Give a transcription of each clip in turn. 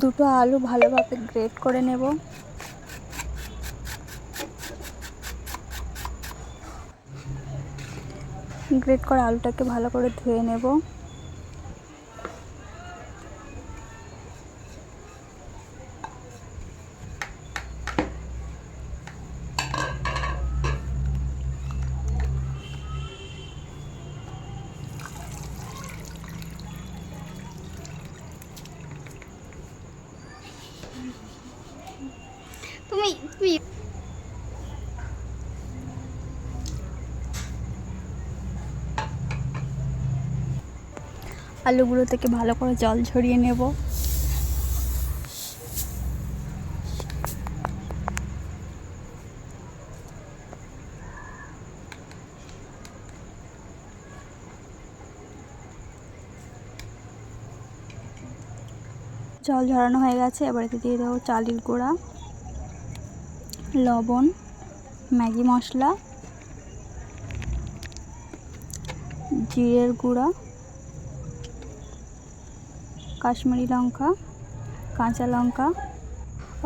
দুটো আলু ভালোভাবে গ্রেট করে নেব। গ্রেট করা আলুটাকে ভালো করে ধুয়ে নেব। আলুগুলো থেকে ভালো করে জল ঝরিয়ে নেব। জল ঝরানো হয়ে গেছে, এবার এতে দিয়ে দেবো চালের গুঁড়া, লবণ, ম্যাগি মশলা, জিরের গুঁড়া। কাশ্মীরি লঙ্কা, কাঁচা লঙ্কা,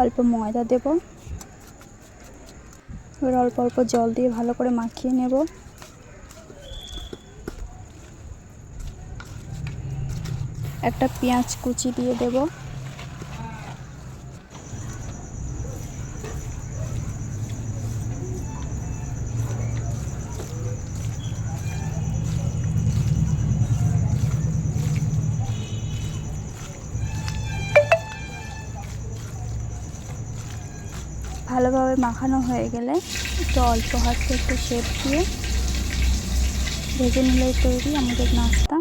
অল্প ময়দা দেব। এবার অল্প অল্প জল দিয়ে ভালো করে মাখিয়ে নেব। একটা পেঁয়াজ কুচি দিয়ে দেব। ভালোভাবে মাখানো হয়ে গেলে একটু অল্প হাতে একটু শেপ দিয়ে ভেজে নিলেই তৈরি আমাদের নাস্তা।